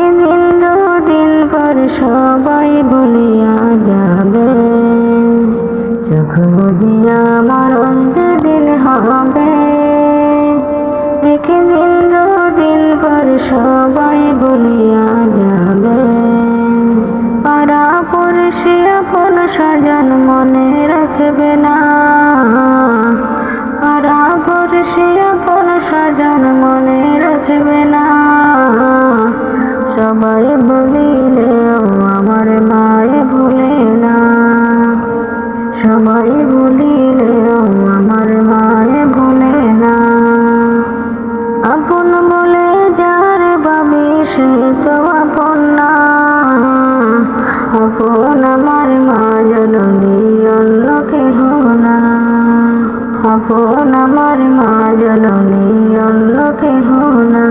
একদিন দুদিন পর সবাই বলিয়া যাবে। চোখ বুঝিয়া মরণ যেদিন হবে একদিন দুদিন পর সবাই বলিয়া যাবে। পাড়া পড়শি আপন সাজান মনে রাখবে না। পাড়া পড়শি আপন সাজান মনে তো আপন আমার মা জননী অন্য কেহ না। আমার মা না।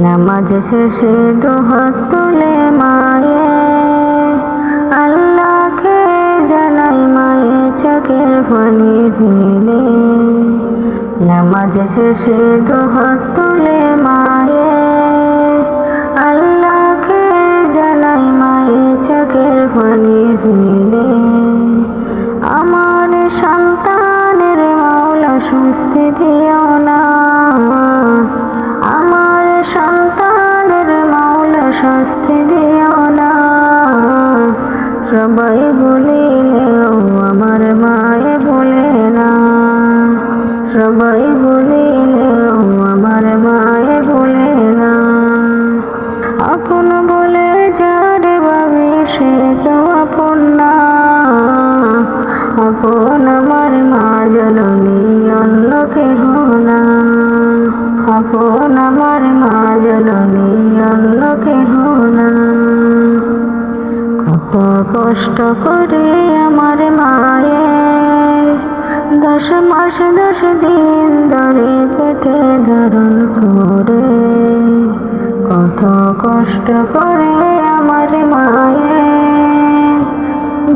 নামাজ শেষে দুহাত তুলে মায়ে, আল্লাহকে জানাই মায়ে চোখের ফেলে নামাজ শেষে দুহাত তুলে মায়ে চোখের পানি ফেলে আমার সন্তানের মাওলা সুস্থি দিও না। আমার সন্তানের মাওলা শাস্তি দিও না। সবাই বলিলেও আমার মায়ে বলে না। সবাই বলিলেও আমার মায়ে বলে না। ভাবি সে তো আপন আমার মা জননী অন্য কেহ না। আপন আমার মা জননী অন্য কেহ না। কত কষ্ট করে আমার মায়ে দশ মাস, দশ দিন ধরে পেটে ধারণ করে। কত কষ্ট করে আমার মায়ে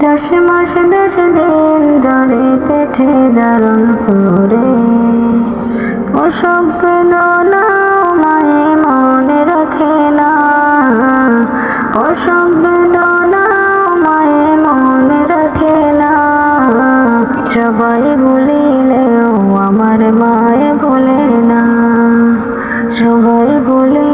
দশ মাস দশ দিন ধরে পেটে ধারণ করে ওসব বেদনা মায়ে মনে রাখে না। ওসব বেদনা মায়ে মনে রাখে না। সবাই বলিলেও আমার মায়ে বলে না। সবাই বলে